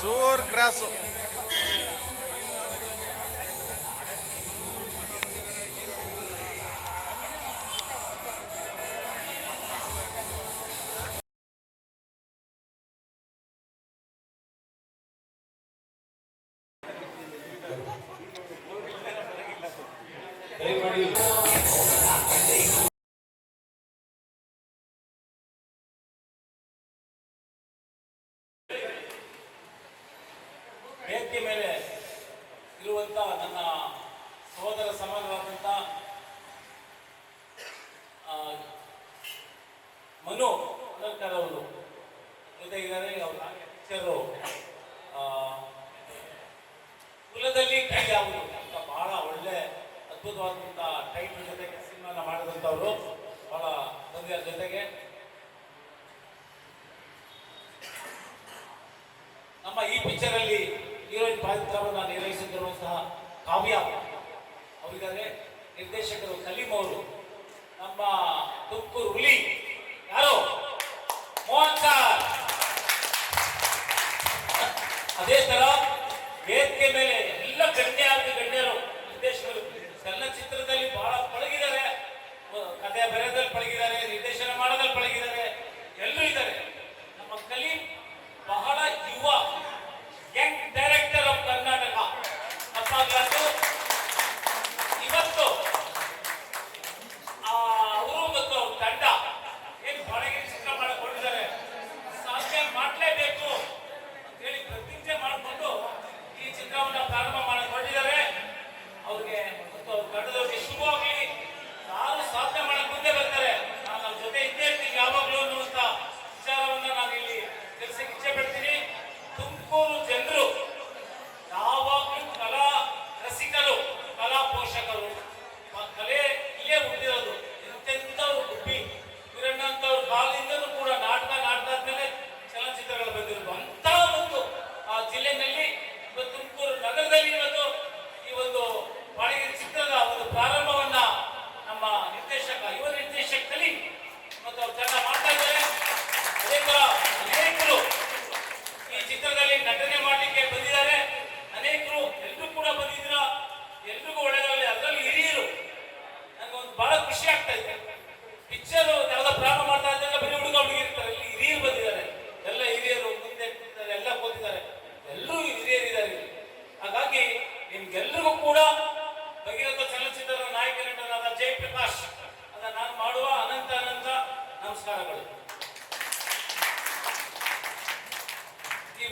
Sur graso. ಲೋಕದಲ್ಲಿ ಕೈ ಯಾವುದು ಅಂತ ಬಹಳ ಒಳ್ಳೆ ಅದ್ಭುತವಾದಂಥ ಟೈಟ್ಲ್ ಜೊತೆಗೆ ಸಿನಿಮಾನ ಮಾಡಿದಂಥವ್ರು. ಬಹಳ ತಂದೆಯವ್ರ ಜೊತೆಗೆ. ನಮ್ಮ ಈ ಪಿಕ್ಚರ್ ಅಲ್ಲಿ ಹೀರೋಯಿನ್ ಪಾತ್ರವನ್ನು ನಿರ್ವಹಿಸುತ್ತಿರುವಂತಹ ಕಾವ್ಯ. ಅವರಿದ್ದಾರೆ ನಿರ್ದೇಶಕರು ಸಲೀಮ್ ಅವರು, ನಮ್ಮ ತುಕ್ಕು ಹುಲಿ ಯಾರು? ಮೋಹನ್ ಸಾರ್. ಅದೇ ತರ ವೇದಿಕೆ ಮೇಲೆ ಗಣ್ಯ ಗಣ್ಯರು, ನಿರ್ದೇಶಕರು, ಚಲನಚಿತ್ರದಲ್ಲಿ ಬಹಳ ಪಳಗಿದ್ದಾರೆ. ಕಥೆ ಬರೆಯೋದ್ರಲ್ಲಿ ಪಳಗಿದ್ದಾರೆ, ನಿರ್ದೇಶನ ಮಾಡೋದ್ರಲ್ಲಿ ಪಳಗಿದ್ದಾರೆ. ಎಲ್ಲರೂ ಇದ್ದಾರೆ. ನಮ್ಮ ಕಲಿ ಬಹಳ ಯುವ, ಯಂಗ್ ಡೈರೆಕ್ಟರ್ ಆಫ್ ಕರ್ನಾಟಕ, ಹೊಸ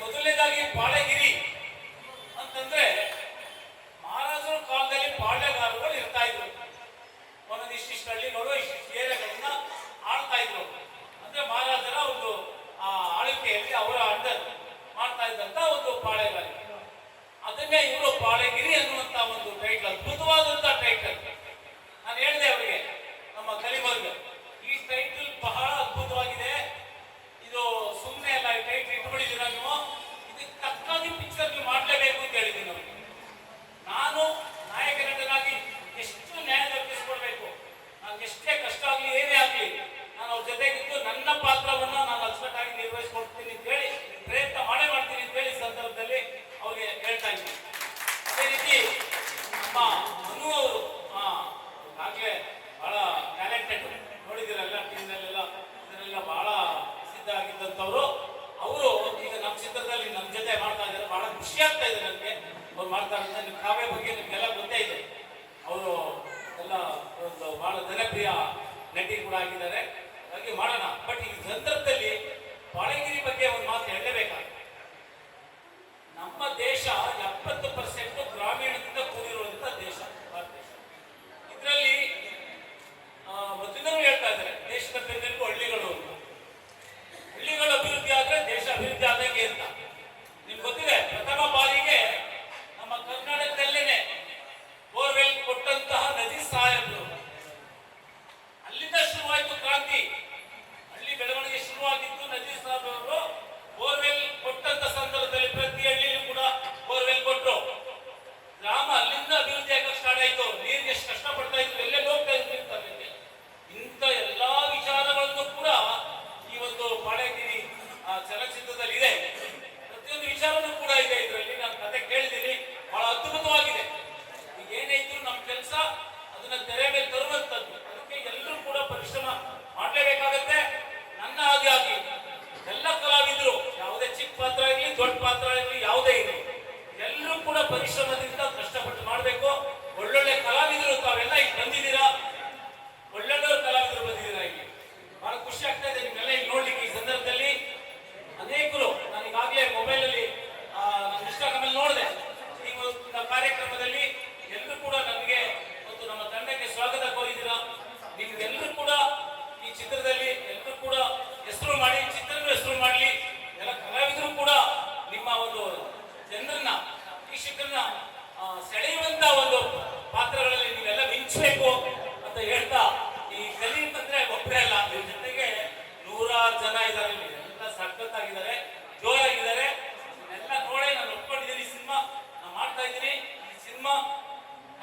ಮೊದಲನೇದಾಗಿ ಪಾಳೆಗಿರಿ ಅಂತಂದ್ರೆ ಮಹಾರಾಜರ ಕಾಲದಲ್ಲಿ ಪಾಳ್ಯಗಾರರುಗಳು ಇರ್ತಾ ಇದ್ರು. ಒಂದೊಂದು ಇಷ್ಟಿಷ್ಟು ಹಳ್ಳಿಗಳು ಇಷ್ಟಿಷ್ಟು ಏರಿಯಾಗಳನ್ನ ಆಳ್ತಾ ಇದ್ರು. ಅಂದ್ರೆ ಮಹಾರಾಜರ ಒಂದು, ಆ, ಆಳ್ವಿಕೆಯಲ್ಲಿ ಅವರ ಅಂಡರ್ ಮಾಡ್ತಾ ಇದ್ದಂತ ಒಂದು ಪಾಳೆಗಾರಿಕೆ ಅದನ್ನೇ ಇವರು ಪಾಳೆಗಿರಿ ಅನ್ನುವಂತ ಒಂದು ಟೈಟಲ್ ಅದ್ಭುತವಾದಂತ ಟೈಟಲ್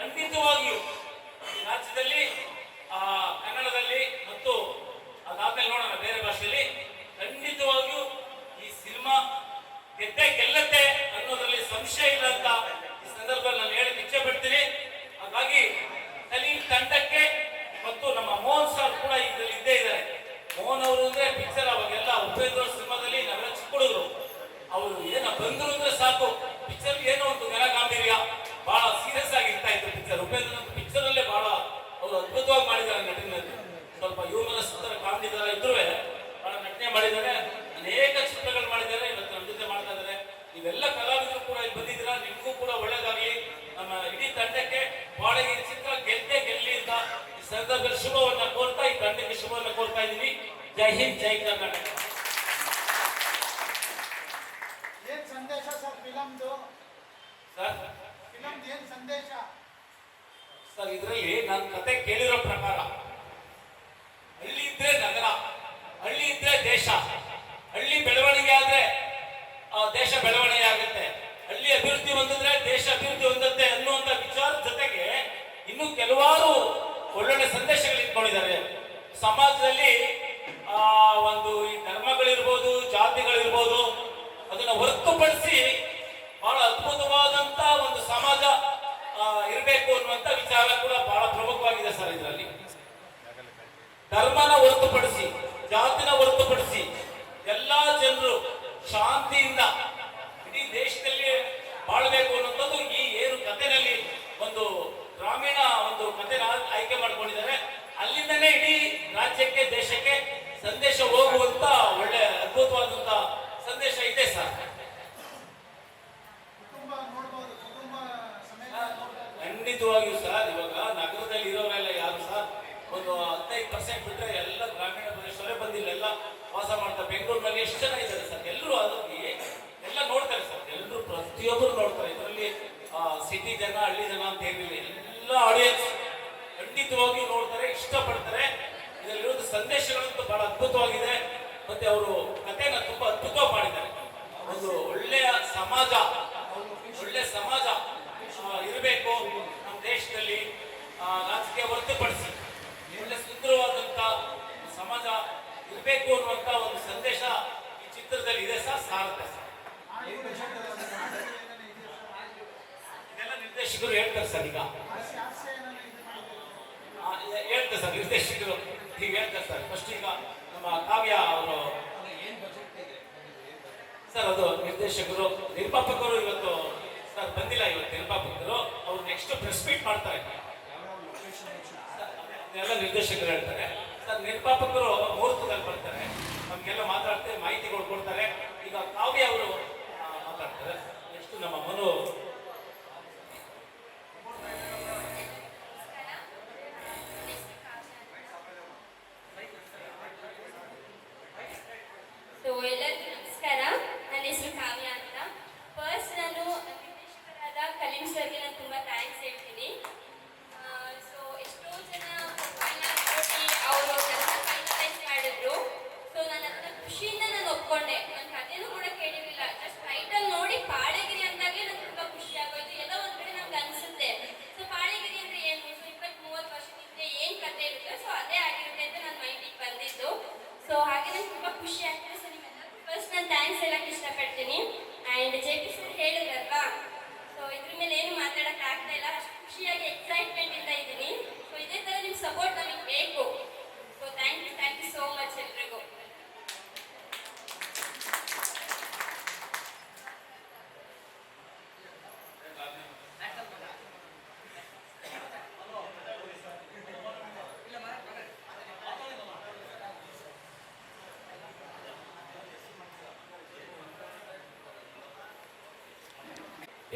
ಖಂಡಿತವಾಗಿಯೂ ರಾಜ್ಯದಲ್ಲಿ ಆ, ಕನ್ನಡದಲ್ಲಿ ಮತ್ತು ಅದಾದ್ಮೇಲೆ ನೋಡೋಣ ಬೇರೆ ಭಾಷೆಯಲ್ಲಿ ಖಂಡಿತವಾಗಿಯೂ ಈ ಸಿನಿಮಾ ಗೆದ್ದೆ ಗೆಲ್ಲತ್ತೆ ಅನ್ನೋದ್ರಲ್ಲಿ ಸಂಶಯ ಇಲ್ಲ ಅಂತ ಈ ಸಂದರ್ಭದಲ್ಲಿ ನಾನು ಹೇಳಿ ಇಚ್ಛೆ ಪಡ್ತೀನಿ. ಹಾಗಾಗಿ ಕಲೀಲ್ ತಂಡಕ್ಕೆ ಮತ್ತು ನಮ್ಮ ಮೋಹನ್ ಸರ್ ಕೂಡ ಇದರಲ್ಲಿ ಇದ್ದೇ ಇದ್ದಾರೆ. ಮೋಹನ್ ಅವರು ಅಂದ್ರೆ ಪಿಕ್ಚರ್ ಅವಾಗೆಲ್ಲ ಉಪೇಂದ್ರ ಸಿನಿಮಾದಲ್ಲಿ ನಾವೆಲ್ಲ ಚಿಕ್ಕ ಹುಡುಗರು ಅವರು ಏನ ಬಂದ್ರು ಅಂದ್ರೆ ಸಾಕು ಪಿಕ್ಚರ್ ಏನೋ ಒಂದು ಘನ ಗಾಂಭೀರ್ಯ ಬಹಳ ಸೀರಿಯಸ್ ಆಗಿ ಇರ್ತಾ ಇತ್ತು ಪಿಕ್ಚರ್ ಉಪೇಂದ್ರ ಪಿಕ್ಚರ್ ಅಲ್ಲೇ ಬಹಳ ಅವರು ಅದ್ಭುತವಾಗಿ ಮಾಡಿದ್ದಾರೆ ನಟನೆಯಲ್ಲಿ ಸ್ವಲ್ಪ ಹ್ಯೂಮನಸ್ ತರ ಕಾಮಿಡಿ ತರ ಇದ್ರು ಬಹಳ ನಟನೆ ಮಾಡಿದ್ದಾರೆ ಅನೇಕ ಚಿತ್ರಗಳು ಮಾಡಿದ್ದಾರೆ ಇವತ್ತು ನಮ್ಮ ಜೊತೆ ಮಾಡ್ತಾ ಇದ್ದಾರೆ ನೀವೆಲ್ಲ ಕಲಾವಿದರು ಕೂಡ ಇಲ್ಲಿ ಬಂದಿದ್ದೀರಾ ನಿಮಗೂ ಕೂಡ ಒಳ್ಳೇದಾಗ್ಲಿ ನಮ್ಮ ಇಡೀ ತಂಡಕ್ಕೆ ಬಹಳ ಈ ಚಿತ್ರ ಗೆದ್ದೆ ಗೆಲ್ಲಿ ಅಂತ ಈ ಸಂದರ್ಭದಲ್ಲಿ ಶುಭವನ್ನ ಕೋರ್ತಾ ಈ ತಂಡಕ್ಕೆ ಶುಭವನ್ನ ಇದ್ದೀನಿ ಜೈ ಹಿಂದ್ ಜೈ ಕರ್ನಾಟಕ. ಏನ್ ಸಂದೇಶ ಸರ್ ಫಿಲಮ್ದು? ಸರ್? ಫಿಲಮ್ದು ಏನ್ ಸಂದೇಶ? ಸರ್ ಇದರಲ್ಲಿ ನನ್ನ ಕತೆ ಕೇಳಿರೋ ಪ್ರಕಾರ ಹಳ್ಳಿ ಇದ್ರೆ ನಗರ ಹಳ್ಳಿ ಇದ್ರೆ ದೇಶ ಹಳ್ಳಿ ಬೆಳವಣಿಗೆ ಆದ್ರೆ ಆ ದೇಶ ಬೆಳವಣಿಗೆ ಆಗುತ್ತೆ. ಹಳ್ಳಿ ಅಭಿವೃದ್ಧಿ ಹೊಂದಿದ್ರೆ ದೇಶ ಅಭಿವೃದ್ಧಿ ಹೊಂದುತ್ತೆ ಅನ್ನುವಂತ ವಿಚಾರದ ಜೊತೆಗೆ ಇನ್ನೂ ಕೆಲವಾರು ಒಳ್ಳೊಳ್ಳೆ ಸಂದೇಶಗಳು ಇಟ್ಕೊಂಡಿದ್ದಾರೆ ಸಮಾಜದಲ್ಲಿ ಒಂದು ಈ ಧರ್ಮಗಳಿರ್ಬೋದು, ಜಾತಿಗಳಿರ್ಬೋದು, ಅದನ್ನ ಹೊರತುಪಡಿಸಿ ಬಹಳ ಅದ್ಭುತವಾದಂತ ಒಂದು ಸಮಾಜ ಇರಬೇಕು ಅನ್ನುವಂತ ವಿಚಾರ ಕೂಡ ಬಹಳ ಪ್ರಮುಖವಾಗಿದೆ ಸರ್ ಇದರಲ್ಲಿ. ಧರ್ಮನ ಹೊರತುಪಡಿಸಿ, ಜಾತಿನ ಹೊರತುಪಡಿಸಿ ಎಲ್ಲಾ ಜನರು ಶಾಂತಿಯಿಂದ ಇಡೀ ದೇಶದಲ್ಲಿ ಬಾಳ್ಬೇಕು ಅನ್ನುವಂಥದ್ದು ಈ ಏನು ಕಥೆನಲ್ಲಿ ಒಂದು ಗ್ರಾಮೀಣ ಒಂದು ಕಥೆನ ಆಯ್ಕೆ ಮಾಡ್ಕೊಂಡಿದ್ದಾರೆ ಅಲ್ಲಿಂದನೇ ಇಡೀ ರಾಜ್ಯಕ್ಕೆ ದೇಶಕ್ಕೆ ಸಂದೇಶ ಹೋಗುವಂತ ಒಳ್ಳೆ ಅದ್ಭುತವಾದಂತ ಸಂದೇಶ ಇದೆ ಸರ್ ಕುಟುಂಬ ನೋಡ್ಬೋದು ಕುಟುಂಬ ಸಮೇತ ನೋಡ್ಬೋದು ಖಂಡಿತವಾಗಿಯೂ ಸರ್ ಇವಾಗ ನಗರದಲ್ಲಿ ಇರೋರೆಲ್ಲ ಯಾರು ಸರ್ ಒಂದು ಹದಿನೈದು ಪರ್ಸೆಂಟ್ ಬಿಟ್ಟರೆ ಎಲ್ಲ ಗ್ರಾಮೀಣ ಪ್ರದೇಶದಲ್ಲೇ ಬಂದಿಲ್ಲ ಎಲ್ಲ ವಾಸ ಮಾಡ್ತಾರೆ ಬೆಂಗಳೂರಿನಲ್ಲಿ ಎಷ್ಟು ಜನ ಇದ್ದಾರೆ ಸರ್ ಎಲ್ಲರೂ ಅದರಲ್ಲಿ ಎಲ್ಲ ನೋಡ್ತಾರೆ ಸರ್ ಎಲ್ಲರೂ ಪ್ರತಿಯೊಬ್ಬರು ನೋಡ್ತಾರೆ ಇದರಲ್ಲಿ ಸಿಟಿ ಜನ ಹಳ್ಳಿ ಜನ ಅಂತ ಏನಿಲ್ಲ ಎಲ್ಲ ಆಡಿಯನ್ಸ್ ಖಂಡಿತವಾಗಿಯೂ ನೋಡ್ತಾರೆ ಇಷ್ಟಪಡ್ತಾರೆ ಇದರಲ್ಲಿರೋದು ಸಂದೇಶಗಳಂತೂ ಬಹಳ ಅದ್ಭುತವಾಗಿದೆ ಮತ್ತೆ ಅವರು ಕಥೆನ ತುಂಬಾ ಅದ್ಭುತವಾಗಿ ಮಾಡಿದ್ದಾರೆ ಒಂದು ಒಳ್ಳೆಯ ಸಮಾಜ ಒಳ್ಳೆ ಸಮಾಜ ಇರಬೇಕು. ನಮ್ಮ ದೇಶದಲ್ಲಿ ರಾಜಕೀಯ ಹೊರತುಪಡಿಸಿ ಒಳ್ಳೆ ಸುಂದರವಾದಂತ ಸಮಾಜ ಇರಬೇಕು ಅನ್ನುವಂತ ಒಂದು ಸಂದೇಶ ಈ ಚಿತ್ರದಲ್ಲಿ ಇದೆ ಸರ್, ಸಾರುತ್ತೆ ಸರ್? ಇದೆಲ್ಲ ನಿರ್ದೇಶಕರು ಹೇಳ್ತಾರೆ ಸರ್ ಈಗ. ಹೇಳ್ತಾರೆ ಸರ್, ನಿರ್ದೇಶಕರು ಈಗ ಹೇಳ್ತಾರೆ ಸರ್. ಫಸ್ಟ್ ಈಗ ನಮ್ಮ ಕಾವ್ಯ ಅವರು ಸರ್, ಅದು ನಿರ್ದೇಶಕರು, ನಿರ್ಮಾಪಕರು ಇವತ್ತು ಸರ್, ಬಂದಿಲ್ಲ ಇವತ್ತು ನಿರ್ಮಾಪಕರು. ಅವ್ರು ನೆಕ್ಸ್ಟ್ ಪ್ರೆಸ್ ಮೀಟ್ ಮಾಡ್ತಾರೆ ಎಲ್ಲ ನಿರ್ದೇಶಕರು ಹೇಳ್ತಾರೆ. ಸರ್, ನಿರ್ಮಾಪಕರು ಮುಹೂರ್ತದಲ್ಲಿ ಬರ್ತಾರೆ. ನಮ್ಗೆಲ್ಲ ಮಾತಾಡ್ತಾರೆ, ಮಾಹಿತಿಗಳು ಕೊಡ್ತಾರೆ. ಈಗ ಕಾವ್ಯ ಅವರು ಮಾತಾಡ್ತಾರೆ. ನೆಕ್ಸ್ಟ್ ನಮ್ಮ ಮನು ಸೊ ಎಲ್ಲರಿಗೂ ನಮಸ್ಕಾರ ನನ್ನ ಹೆಸರು ಕಾವ್ಯ ಅಂತ ಫಸ್ಟ್ ನಾನು ನಿರ್ದೇಶಕರಾದ ನಾನು ತುಂಬ ಥ್ಯಾಂಕ್ಸ್ ಹೇಳ್ತೀನಿ ಸೊ ಎಷ್ಟೋ ಜನ ಪ್ರೊಫೈಲ್ನ ನೋಡಿ ಅವರು ನನ್ನ ಫೈನಲೈಸ್ ಮಾಡಿದ್ರು ಸೊ ನಾನು ಅದನ್ನ ಖುಷಿಯಿಂದ ನಾನು ಒಪ್ಕೊಂಡೆ ನನ್ನ ಕಥೆನೂ ಕೂಡ ಕೇಳಿರಲಿಲ್ಲ ಜಸ್ಟ್ ಟೈಟಲ್ ನೋಡಿ ಪಾಳೆಗಿರಿ ಅಂದಾಗಲೇ ನಂಗೆ ತುಂಬ ಖುಷಿ ಆಗೋಯ್ತು ಎಲ್ಲ ಒಂದು ಕಡೆ ನಮ್ಗೆ ಅನಿಸುತ್ತೆ ಸೊ ಪಾಳೆಗಿರಿ ಅಂದ್ರೆ ಏನು ಸೊ ಇಪ್ಪತ್ತ್ ಮೂವತ್ತು ವರ್ಷದಿಂದ ಏನು ಕತೆ ಇರುತ್ತೆ ಸೊ ಅದೇ ಆಗಿರುತ್ತೆ ಅಂತ ನನ್ನ ಮೈಂಡಿಗೆ ಬಂದಿದ್ದು ಸೊ ಹಾಗೆ ನಂಗೆ ತುಂಬ ಖುಷಿ ಆಗ್ತಿದೆ ಸೊ ನಿಮ್ಮೆಲ್ಲರಿಗೂ ಫಸ್ಟ್ ನಾನು ಥ್ಯಾಂಕ್ಸ್ ಹೇಳಕ್ಕೆ ಇಷ್ಟಪಡ್ತೀನಿ ಆ್ಯಂಡ್ ಜೆ ಪಿ ಸರ್ ಹೇಳಿದ್ರಲ್ವಾ ಸೊ ಇದ್ರ ಮೇಲೆ ಏನು ಮಾತಾಡಕ್ಕೆ ಆಗ್ತಾ ಇಲ್ಲ ಅಷ್ಟು ಖುಷಿಯಾಗಿ ಎಕ್ಸೈಟ್ಮೆಂಟ್ ಇಂದ ಇದ್ದೀನಿ ಸೊ ಇದೇ ಥರ ನಿಮ್ಮ ಸಪೋರ್ಟ್ ನಮಗೆ ಬೇಕು so thank you thank you so much ಎಲ್ರಿಗೂ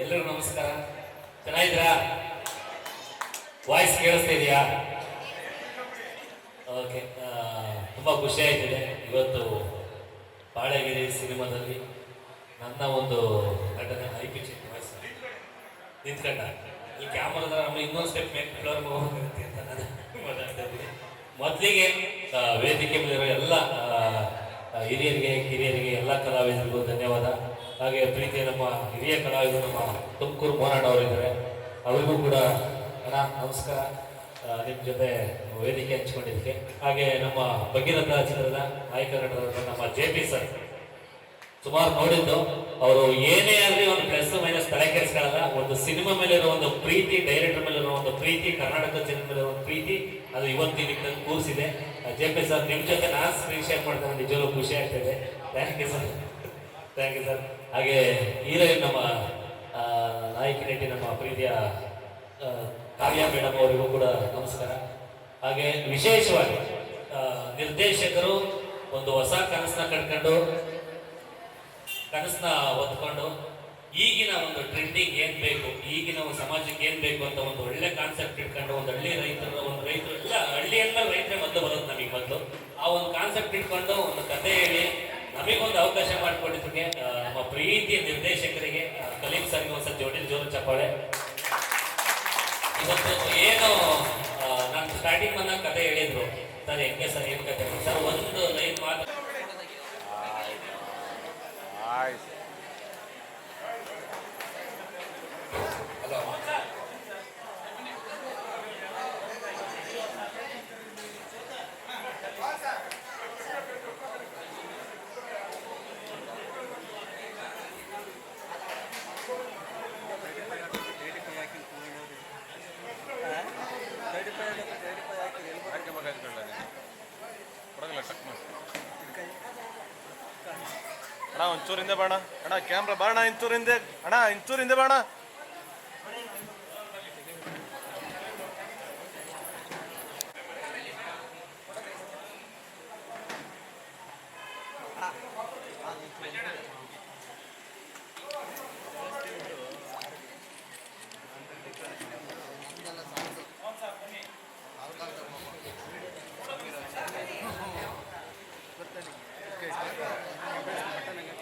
ಎಲ್ಲರಿಗೂ ನಮಸ್ಕಾರ. ಚೆನ್ನಾಗಿದ್ದೀರಾ? ವಾಯ್ಸ್ ಕೇಳಿಸ್ತಾ ಇದೆಯಾ? ಓಕೆ ತುಂಬ ಖುಷಿ ಆಯ್ತಿದೆ. ಇವತ್ತು ಬಾಳೆಗಿರಿ ಸಿನಿಮಾದಲ್ಲಿ ನನ್ನ ಒಂದು ನಟನೆ ಹೈ ಪಿಚ್ ವಾಯ್ಸ್ ನಿಂತ್ಕೊಂಡ. ಈ ಕ್ಯಾಮ್ರಾದ ನಮ್ಮ ಇನ್ನೊಂದು ಸ್ಟೆಪ್ ಮೇಲೆ ಫ್ಲೋರ್ ಹೋಗುತ್ತೆ ಅಂತ ನಾನು ಮಾತಾಡ್ತಾ ಇದ್ದೀನಿ. ಮೊದಲಿಗೆ ವೇದಿಕೆ ಮೇಲಿರೋ ಎಲ್ಲ ಹಿರಿಯರಿಗೆ, ಕಿರಿಯರಿಗೆ, ಎಲ್ಲ ಕಲಾವಿದರಿಗೂ ಧನ್ಯವಾದ. ಹಾಗೆ ಪ್ರೀತಿಯ ನಮ್ಮ ಹಿರಿಯ ಕಲಾವಿದರು, ನಮ್ಮ ತುಮಕೂರು ಮೋಹನ್ ಅವರಿದ್ದಾರೆ ಅವರಿಗೂ ಕೂಡ ಅಣ್ಣ, ನಮಸ್ಕಾರ. ನಿಮ್ಮ ಜೊತೆ ವೇದಿಕೆ ಹಂಚ್ಕೊಂಡಿದ್ದಕ್ಕೆ. ಹಾಗೆ ನಮ್ಮ ಭಗೀರಥ ಚಿತ್ರದ ನಾಯಕ ನಮ್ಮ ಜೆ ಪಿ ಸರ್. ಸುಮಾರು ನೋಡಿದ್ದು, ಅವರು ಏನೇ ಆಗಲಿ ಒಂದು ಪ್ಲಸ್ ಮೈನಸ್ ತಲೆ ಒಂದು ಸಿನಿಮಾ ಮೇಲೆ ಇರೋ ಒಂದು ಪ್ರೀತಿ ಡೈರೆಕ್ಟರ್ ಮೇಲೆ ಇರೋ ಒಂದು ಪ್ರೀತಿ, ಕರ್ನಾಟಕ ಸಿನಿಮಾ ಮೇಲೆ ಒಂದು ಪ್ರೀತಿ, ಅದು ಇವತ್ತಿನ ತಂದು ಕೂರಿಸಿದೆ. ಜೆ ಪಿ ಸರ್ ನಿಮ್ಮ ಜೊತೆ ನಾನು ಸ್ಕ್ರೀನ್ ಶೇರ್ ಮಾಡ್ತಾನೆ, ನಿಜವಾಗ್ಲೂ ಖುಷಿ ಆಗ್ತಿದೆ thank you sir thank you sir ಹಾಗೆ ಹೀರೋಯಿನ್ ನಮ್ಮ ನಾಯಕಿ ನಟಿ ನಮ್ಮ ಪ್ರೀತಿಯ ಕಾವ್ಯ ಮೇಡಮ್ ಅವರಿಗೂ ಕೂಡ ನಮಸ್ಕಾರ. ಹಾಗೆ ವಿಶೇಷವಾಗಿ ನಿರ್ದೇಶಕರು ಒಂದು ಹೊಸ ಕನಸನ್ನ ಕಟ್ಕೊಂಡು ಕನಸನ್ನ ಹೊತ್ಕೊಂಡು, ಈಗಿನ ಒಂದು ಟ್ರೆಂಡಿಂಗ್ ಏನ್ ಬೇಕು, ಈಗಿನ ಒಂದು ಸಮಾಜಕ್ಕೆ ಏನ್ ಬೇಕು ಅಂತ ಒಂದು ಒಳ್ಳೆ ಕಾನ್ಸೆಪ್ಟ್ ಇಟ್ಕೊಂಡು, ಒಂದು ಹಳ್ಳಿ ರೈತರ, ಒಂದು ರೈತರು ಎಲ್ಲ ಹಳ್ಳಿಯೆಲ್ಲ ರೈತರೇ ಮೊದಲು ಬರುತ್ತೆ ನಮಗೆ ಮೊದಲು. ಆ ಒಂದು ಕಾನ್ಸೆಪ್ಟ್ ಇಟ್ಕೊಂಡು ಒಂದು ಕಥೆ ಹೇಳಿ ನಮಗೊಂದು ಅವಕಾಶ ಮಾಡಿಕೊಟ್ಟಿದ್ದಕ್ಕೆ ನಮ್ಮ ಪ್ರೀತಿಯ ನಿರ್ದೇಶಕರಿಗೆ ಕಲೀಂ ಒಂದು ಜೋಡಿ ಜೋರು ಚಪ್ಪಾಳೆ. ಇವತ್ತು ಏನು ನಾನು ಸ್ಟಾರ್ಟಿಂಗ್ ಬಂದಾಗ ಕತೆ ಹೇಳಿದ್ರು. ಸರ್, ಹೆಂಗೆ ಸರ್, ಏನು ಕತೆ? ಸರ್, ಒಂದು ಲೈನ್ ಮಾತು ಅಣ್ಣ ಒಂಚೂರಿಂದ ಬಾಣ. ಅಣ್ಣ ಕ್ಯಾಮ್ರಾ ಬಾಣ ಇಂಚೂರಿಂದ ಅಣ್ಣ ಇಂಚೂರಿಂದ ಬಾಣ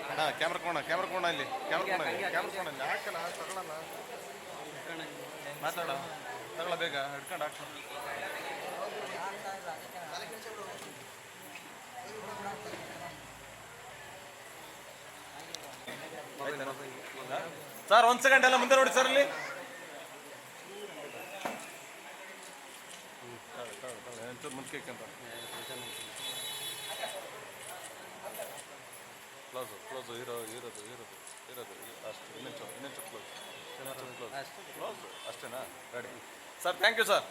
ಅಣ್ಣ ಕ್ಯಾಮ್ರಾ ಕೋಣ ಕ್ಯಾಮ್ರಾ ಕೋಣ ಇಲ್ಲಿ ಕ್ಯಾಮ್ರಾ ಕೋಣ ಕ್ಯಾಮ್ರಾ ಕೋಣ ಇಲ್ಲಿ ಹಾಕಲ್ಲ ತಗೊಳ್ಳಲ್ಲ ಮಾತಾಡ. ತಗೊಳ ಬೇಗ ಹಿಡ್ಕೊಂಡು ಹಾಕ. ಸರ್ ಒಂದ್ ಸೆಕೆಂಡ್ ಎಲ್ಲ ಮುಂದೆ ನೋಡಿ ಸರ್ ಇಲ್ಲಿ. ಮುಂಚೆ ಕ್ಲೋಸು ಕ್ಲೋಸು ಇರೋ ಇರೋದು ಇರೋದು ಇರೋದು ಅಷ್ಟು ಇನ್ನೊಂದು ಚೂರು ಕ್ಲೋಸ್ ಕ್ಲೋಸ್ ಕ್ಲೋಸ್ ಕ್ಲೋಸು ಅಷ್ಟೇನಾ? Ready sir thank you sir